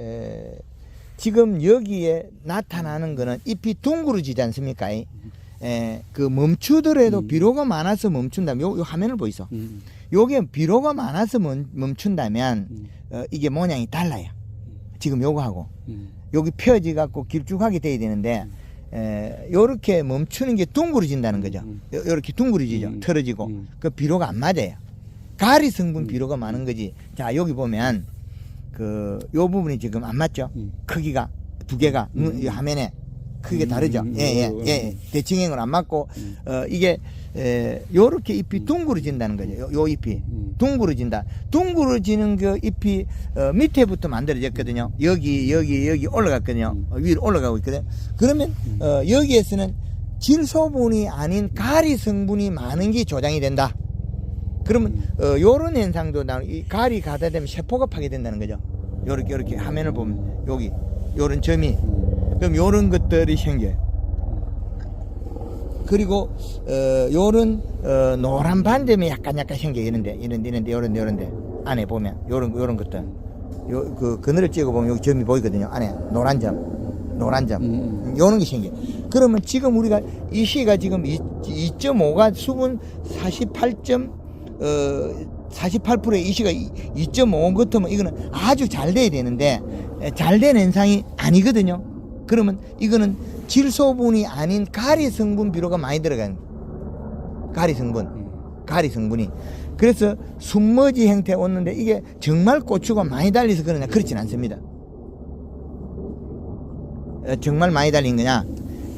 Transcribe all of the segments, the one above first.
에, 지금 여기에 나타나는 거는 잎이 둥그러지지 않습니까? 에, 그 멈추더라도 음. 비료가 많아서 멈춘다면 요, 요 화면을 보이소. 음. 요게 비료가 많아서 멈, 멈춘다면 음. 어, 이게 모양이 달라요. 지금 요거하고 음. 여기 펴지 갖고 길쭉하게 돼야 되는데 에, 요렇게 멈추는 게 둥그러진다는 거죠. 음. 요, 요렇게 둥그러지죠. 음. 틀어지고 음. 그 비료가 안 맞아요. 가리 성분 음. 비료가 많은 거지. 자 여기 보면 그 요 부분이 지금 안 맞죠. 음. 크기가 두 개가 음. 이 화면에 크게 음. 다르죠. 음. 예예 음. 예, 예. 대칭형으로 안 맞고 음. 어 이게 에, 요렇게 잎이 둥그러진다는 거죠. 요, 요 잎이 음. 둥그러진다. 둥그러지는 그 잎이 어, 밑에부터 만들어졌거든요. 여기 여기 여기 올라갔거든요. 음. 어, 위로 올라가고 있거든. 그러면 어, 여기에서는 질소분이 아닌 가리 성분이 많은 게 조장이 된다. 그러면 어, 요런 현상도 나, 이 가리 가다 되면 세포가 파괴된다는 거죠. 요렇게 요렇게 화면을 보면 여기 요런 점이 음. 그럼 요런 것들이 생겨요. 그리고 어 요런 어 노란 반점이 약간 약간 생겨 이런데 이런데 이런데 요런데 요런데 안에 보면 요런 요런 것들 요그 그늘을 찍어 보면 여기 점이 보이거든요 안에 노란 점 노란 점 음. 요런 게 생겨 그러면 지금 우리가 이 시가 지금 2.5가 수분 48 점 어 48%의 이 시가 2.5 같으면 이거는 아주 잘 돼야 되는데 잘 된 현상이 아니거든요. 그러면 이거는 질소분이 아닌 가리 성분 비료가 많이 들어간 가리 성분, 음. 가리 성분이. 그래서 순머지 형태 왔는데 이게 정말 고추가 많이 달려서 그러냐? 그렇진 않습니다. 어, 정말 많이 달린 거냐?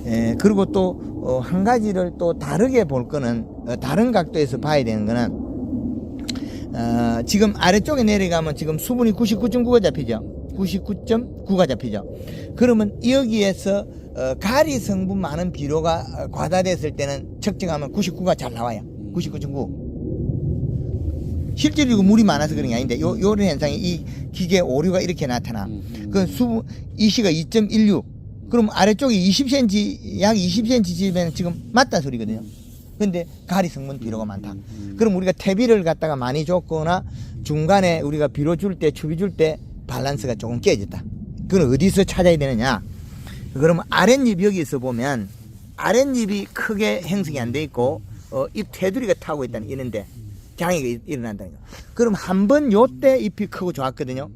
에, 그리고 또한 가지를 또 다르게 볼 거는 어, 다른 각도에서 봐야 되는 거는 어, 지금 아래쪽에 내려가면 지금 수분이 99.9가 잡히죠. 99.9가 잡히죠. 그러면 여기에서 어, 가리 성분 많은 비료가 어, 과다됐을 때는 측정하면 99가 잘 나와요. 99.9. 실제로 이거 물이 많아서 그런 게 아닌데 요, 요런 현상이 이 기계 오류가 이렇게 나타나. 음. 그 수분 이시가 2.16. 그럼 아래쪽에 20cm 약 20cm 집에는 지금 맞다 소리거든요. 근데 가리 성분 비료가 많다. 음. 그럼 우리가 퇴비를 갖다가 많이 줬거나 중간에 우리가 비료 줄 때 추비 줄 때 밸런스가 조금 깨졌다. 그건 어디서 찾아야 되느냐? 그러면 아랫잎 여기서 보면 아랫잎이 크게 형성이 안 돼 있고 어, 잎 테두리가 타고 있다는 이런데 장애가 일- 일어난다는 거. 그럼 한 번 요때 잎이 크고 좋았거든요.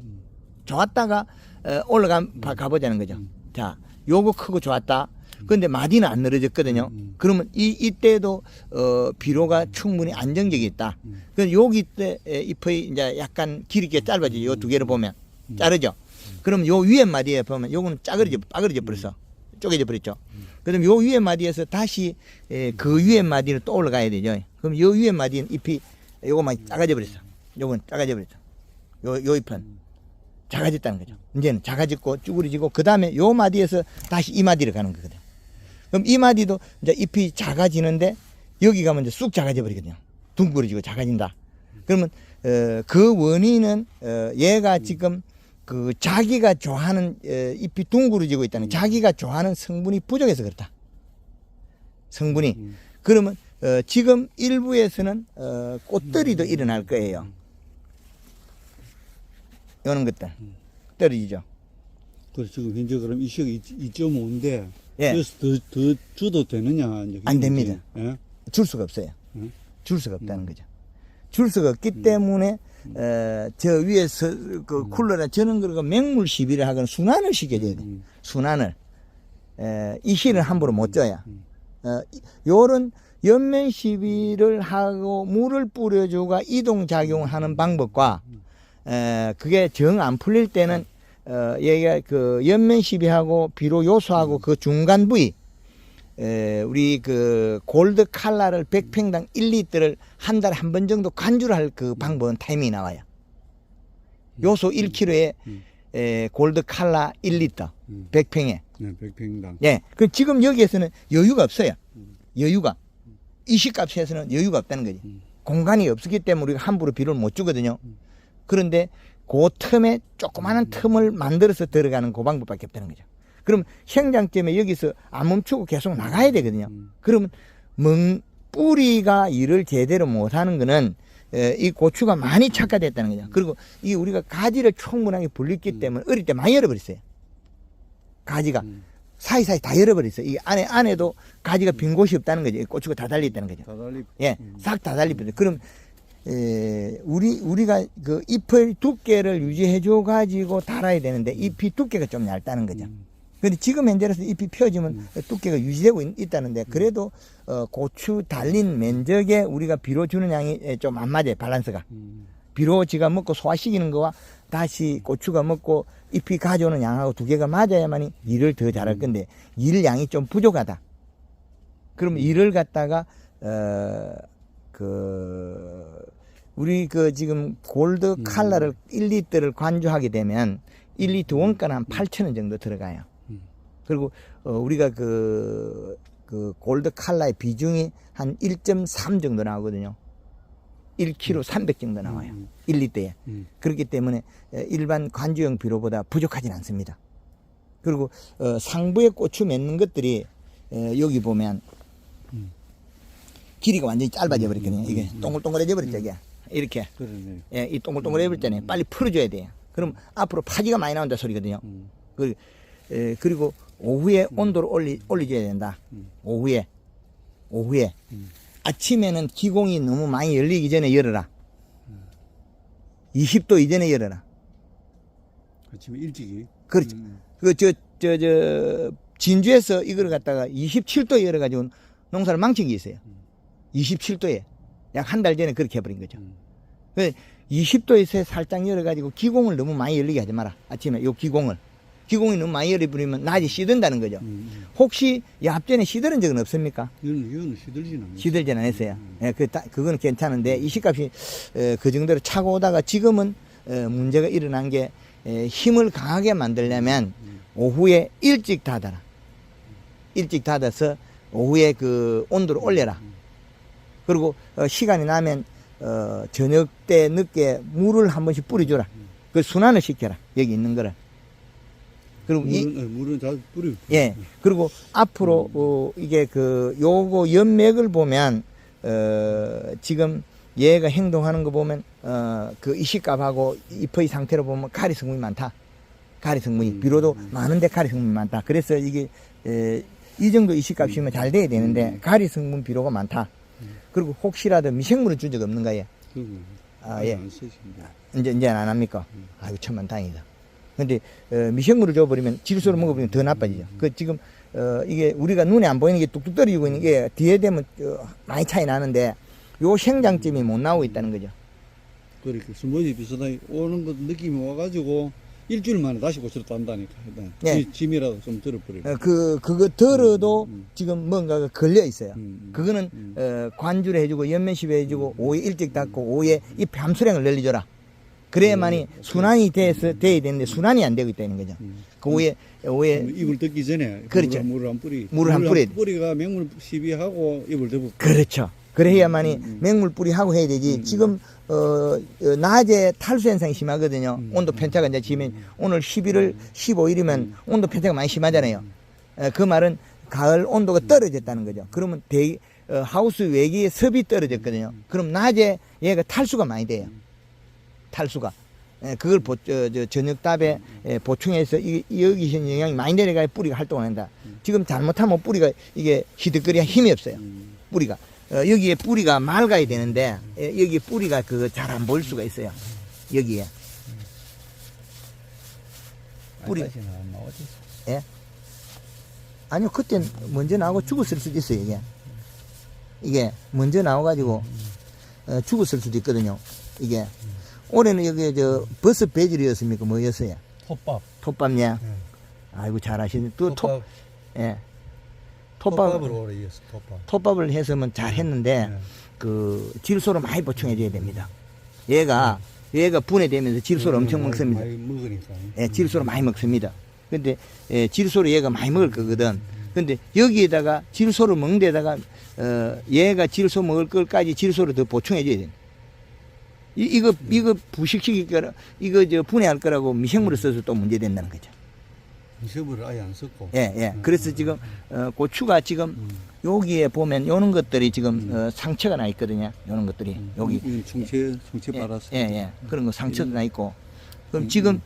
좋았다가 어, 올라가 봐- 가보자는 거죠. 자, 요거 크고 좋았다. 근데 마디는 안 늘어졌거든요. 음. 그러면 이 이때도 어 비료가 충분히 안정적이 있다. 음. 그 여기 때 에, 잎의 이제 약간 길이가 짧아지죠. 요 두 개를 보면 자르죠. 그럼 요 위에 마디에 보면 요거는 짜그러져 빠그러져 버렸어. 쪼개져 버렸죠. 그럼 요 위에 마디에서 다시 에, 그 위에 마디로 또 올라가야 되죠. 그럼 요 위에 마디는 잎이 요거만 작아져 버렸어. 요건 작아져 버렸어. 요, 요 잎은 작아졌다는 거죠. 이제는 작아졌고 쭈그러지고 그 다음에 요 마디에서 다시 이 마디로 가는 거거든. 그럼 이 마디도 이제 잎이 작아지는데 여기 가면 이제 쑥 작아져 버리거든요. 둥그러지고 작아진다. 그러면 어, 그 원인은 어, 얘가 지금 그 자기가 좋아하는 어, 잎이 둥그러지고 있다는 자기가 좋아하는 성분이 부족해서 그렇다. 성분이 음. 그러면 어, 지금 일부에서는 어, 꽃들이도 일어날 거예요. 이런 것들 떨어지죠. 그래서 지금 현재 그럼 이 시가 2.5인데 예. 그래서 더, 더 줘도 되느냐 이제 안 됩니다. 예? 줄 수가 없어요. 음. 줄 수가 없다는 거죠. 줄 수가 없기 때문에 어, 저 위에서 그 쿨러나 저는 그리고 맹물 시비를 하거나 순환을 시켜줘야 돼. 음. 순환을. 에, 이 실은 함부로 못 줘야. 음. 어, 이- 요런 연면 시비를 하고 물을 뿌려주가 이동작용하는 방법과 에, 그게 정 안 풀릴 때는 어, 얘가 그 연면 시비하고 비료 요소하고 그 중간 부위 에, 우리 그 골드 칼라를 100평당 1리터를 한 달에 한 번 정도 간주를 할 그 방법은 타이밍이 나와요. 요소 1kg에 음. 에, 골드 칼라 1리터 음. 100평에. 네, 100평당. 예. 그 지금 여기에서는 여유가 없어요. 여유가. 이식값에서는 여유가 없다는 거지. 음. 공간이 없기 때문에 우리가 함부로 비료를 못 주거든요. 그런데 그 틈에 조그마한 틈을 만들어서 들어가는 그 방법밖에 없다는 거죠. 그럼 생장점에 여기서 안 멈추고 계속 나가야 되거든요. 음. 그러면 멍, 뿌리가 일을 제대로 못하는 거는 에, 이 고추가 많이 착화됐다는 거죠. 그리고 이 우리가 가지를 충분하게 불렸기 때문에 어릴 때 많이 열어버렸어요. 가지가 음. 사이사이 다 열어버렸어요. 이 안에 안에도 가지가 빈 곳이 없다는 거죠. 이 고추가 다 달려 있다는 거죠. 다 달리 예, 음. 싹다 달리버려. 그럼 에, 우리 우리가 그 잎의 두께를 유지해 줘 가지고 달아야 되는데 잎이 두께가 좀 얇다는 거죠. 음. 근데 지금 현재로서 잎이 펴지면 두께가 유지되고 있, 다는데 그래도 어, 고추 달린 면적에 우리가 비료 주는 양이 에, 좀안 맞아요 밸런스가 음. 비료 지가 먹고 소화시키는 거와 다시 고추가 먹고 잎이 가져오는 양하고 두 개가 맞아야만이 일을 더 잘할 건데 일 양이 좀 부족하다. 그러면 일을 갖다가 어그 우리 그 지금 골드 칼라를 1 리터를 관주하게 되면 1 리터 원가는 한 8천 원 정도 들어가요. 음. 그리고 어 우리가 그, 그 골드 칼라의 비중이 한 1.3 정도 나오거든요. 1kg 300 정도 나와요. 음. 1 리터에. 음. 그렇기 때문에 에, 일반 관주용 비료보다 부족하진 않습니다. 그리고 어, 상부에 고추 맺는 것들이 에, 여기 보면 음. 길이가 완전히 짧아져 버렸거든요. 이게 동글동글해져 버렸죠. 이게 이렇게 그러네. 예, 이 동글동글해 버렸잖아요. 빨리 풀어줘야 돼요. 그럼 앞으로 파지가 많이 나온다 소리거든요. 음. 그, 에, 그리고 오후에 온도를 올리, 올려줘야 된다. 음. 오후에 오후에 음. 아침에는 기공이 너무 많이 열리기 전에 열어라. 20도 이전에 열어라. 아침에 일찍이. 그렇죠. 음. 그, 저, 저, 저, 진주에서 이걸 갖다가 27도 열어가지고 농사를 망친 게 있어요. 27도에. 약 한 달 전에 그렇게 해버린 거죠. 음. 그 20도에서 살짝 열어가지고 기공을 너무 많이 열리게 하지 마라. 아침에 요 기공을. 기공이 너무 많이 열어버리면 낮에 시든다는 거죠. 음. 음. 혹시 이 앞전에 시드는 적은 없습니까? 이거는 시들진 않네. 시들지는 않았어요. 음. 예, 그, 따- 그거는 괜찮은데 이 시값이 에, 그 정도로 차고 오다가 지금은 에, 문제가 일어난 게 에, 힘을 강하게 만들려면 음. 오후에 일찍 닫아라. 일찍 닫아서 오후에 그 온도를 올려라. 그리고 어, 시간이 나면 어, 저녁 때 늦게 물을 한 번씩 뿌려줘라. 그 순환을 시켜라. 여기 있는 거를. 그리고 이, 물은, 어, 물은 자주 뿌려. 예. 그리고 앞으로 어, 이게 그 요거 연맥을 보면 어 지금 얘가 행동하는 거 보면 어 그 이식값하고 잎의 상태로 보면 가리 성분이 많다. 가리 성분이 음. 비로도 많은데 가리 성분이 많다. 그래서 이게 에, 이 정도 이식값이면 잘 돼야 되는데 가리 성분 비료가 많다. 그리고 혹시라도 미생물을 준 적 없는 거예요. 그러면 아, 예. 이제 이제 안 합니까? 음. 아이고 천만 다행이다. 근데 어, 미생물을 줘버리면 질소를 먹어버리면 더 나빠지죠. 그 지금 어, 이게 우리가 눈에 안 보이는 게 뚝뚝 떨어지고 있는 게 뒤에 되면 어, 많이 차이 나는데 요 생장점이 못 나오고 있다는 거죠. 그렇게 스모지 비슷하게 오는 것 느낌이 와가지고 일주일 만에 다시 고치러 딴다니까. 일단 예. 지- 짐이라도 좀 들어버려. 어, 그 그거 들어도 음, 음. 지금 뭔가가 걸려 있어요. 음, 그거는 음. 어, 관주를 해주고 연면십 해주고 오후에 일찍 닫고 오후에 이 함수량을 늘려줘라. 그래야만이 순환이 돼서 돼야 되는데 순환이 안 되고 있다는 거죠. 음. 그 오후에 오후에 입을 뜯기 전에 그렇죠. 물을, 한 뿌리. 물을 한 돼. 뿌리가 맹물 시비하고 입을 덮고. 그렇죠. 그래야만이 음, 음. 맹물 뿌리하고 해야 되지. 음, 음. 지금 어, 어, 낮에 탈수 현상이 심하거든요. 음, 온도 편차가 이제 지면 오늘 11월 15일이면 온도 편차가 많이 심하잖아요. 에, 그 말은 가을 온도가 떨어졌다는 거죠. 그러면 대, 어, 하우스 외기의 습이 떨어졌거든요. 그럼 낮에 얘가 탈수가 많이 돼요. 탈수가. 에, 그걸 보, 저, 저, 저녁 답에 에, 보충해서 이, 이 여기 있는 영향이 많이 내려가야 뿌리가 활동을 한다. 지금 잘못하면 뿌리가 이게 히득거리가 힘이 없어요. 음. 뿌리가 어, 여기에 뿌리가 맑아야 되는데 예, 여기 뿌리가 그 잘 안 보일 수가 있어요. 여기에 뿌리 예 아니요 그때 먼저 나오고 죽었을 수도 있어요 이게 이게 먼저 나와가지고 어, 죽었을 수도 있거든요. 이게 올해는 여기 저 버섯 배질이었습니까 뭐였어요? 톱밥. 톱밥이야. 아이고 잘하시네. 또 톱, 예. 톱밥, 오래 이었어. 톱밥. 톱밥을 해서면 잘 했는데 네. 그 질소를 많이 보충해 줘야 됩니다. 얘가 얘가 분해되면서 질소를 엄청 먹습니다. 많이 먹으니까. 예, 질소를 많이 먹습니다. 근데 예, 질소를 얘가 많이 먹을 거거든. 근데 여기에다가 질소를 먹는 데다가 어, 얘가 질소 먹을 걸까지 질소를 더 보충해 줘야 돼. 이, 이거 이거 부식시킬 거라 이거 저 분해할 거라고 미생물을 써서 또 문제 된다는 거죠. 인쇄물을 아예 안 썼고. 예, 예. 그래서 지금 어, 고추가 지금 여기에 보면 요런 것들이 지금 어, 상처가 나 있거든요. 요런 것들이 음, 여기 총체 총체 예, 빨아서. 예, 예. 그런 거 상처도 나 있고. 그럼 음, 지금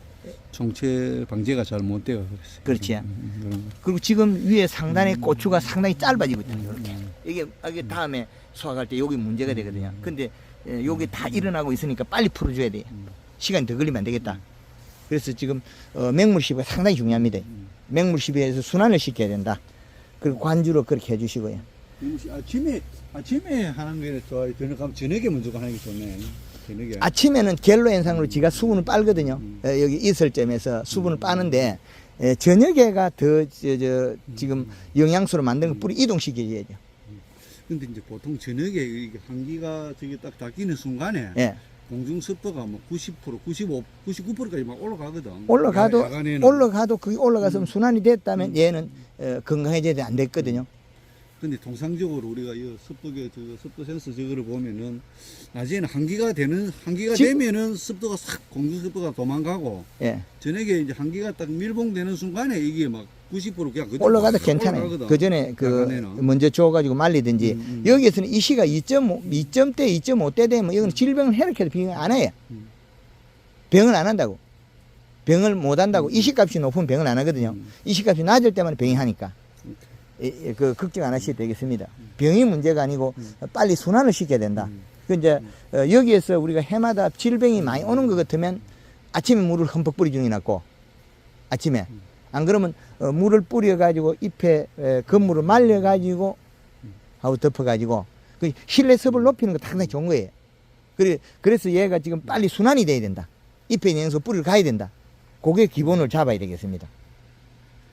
총체 방제가 잘 못 돼요. 그래서. 그렇지. 음, 음. 그리고 지금 위에 상단에 고추가 상당히 짧아지고 있잖아요. 이렇게. 음. 이게 이게 다음에 수확할 때 여기 문제가 되거든요. 근데 예, 여기 다 일어나고 있으니까 빨리 풀어줘야 돼요. 음. 시간이 더 걸리면 안 되겠다. 그래서 지금 어, 맹물 시비가 상당히 중요합니다. 음. 맹물 시비에서 순환을 시켜야 된다. 그리고 관주로 그렇게 해주시고요. 아침에 아침에 하는 게 좋아요. 저녁 가면 저녁에 먼저 하는 게 좋네. 저녁에. 아침에는 겔로 현상으로 지가 수분을 빨거든요. 음. 어, 여기 이슬점에서 수분을 빠는데 에, 저녁에가 더 저, 저, 지금 영양소로 만든 걸 뿌리 이동시켜줘야죠. 근데 이제 보통 저녁에 이게 한기가 저기 딱 닦이는 순간에 예. 공중 습도가 뭐 90%, 95, 99%까지 막 올라가거든. 올라가도 야-. 올라가도 그게 올라가서 순환이 음. 됐다면 얘는 어, 건강해져야 돼. 안 됐거든요. 근데 통상적으로 우리가 이 습도계 저 습도 센서 저거를 보면은 낮에는 한기가 되는 한기가 지금- 되면은 습도가 싹 공중 습도가 도망가고 예. 저녁에 이제 한기가 딱 밀봉되는 순간에 이게 막 90% 그냥 올라가도 막 괜찮아요. 그 전에 그 야간에는. 먼저 줘가지고 말리든지 음, 음. 여기에서는 이 시가 2.5, 2점대, 2.5대 되면 이건 질병을 해롭게도 병을 안 해요. 음. 병을 안 한다고. 병을 못 한다고. 이식값이 높으면 병을 안 하거든요. 음. 이식값이 낮을 때만 병이 하니까. 이- 이- 그 걱정 안 하셔도 되겠습니다. 병이 문제가 아니고 음. 빨리 순환을 시켜야 된다. 음. 그 이제 어, 여기에서 우리가 해마다 질병이 많이 오는 것 같으면 아침에 물을 흠뻑 뿌리주는 게 낫고 아침에 안 그러면 어, 물을 뿌려가지고 잎에 에, 건물을 말려가지고 하고 덮어가지고 그 실내 습을 높이는 거 상당히 좋은 거예요. 그래 그래서 얘가 지금 빨리 순환이 돼야 된다. 잎에 영양소 뿌리를 가야 된다. 그게 기본을 잡아야 되겠습니다.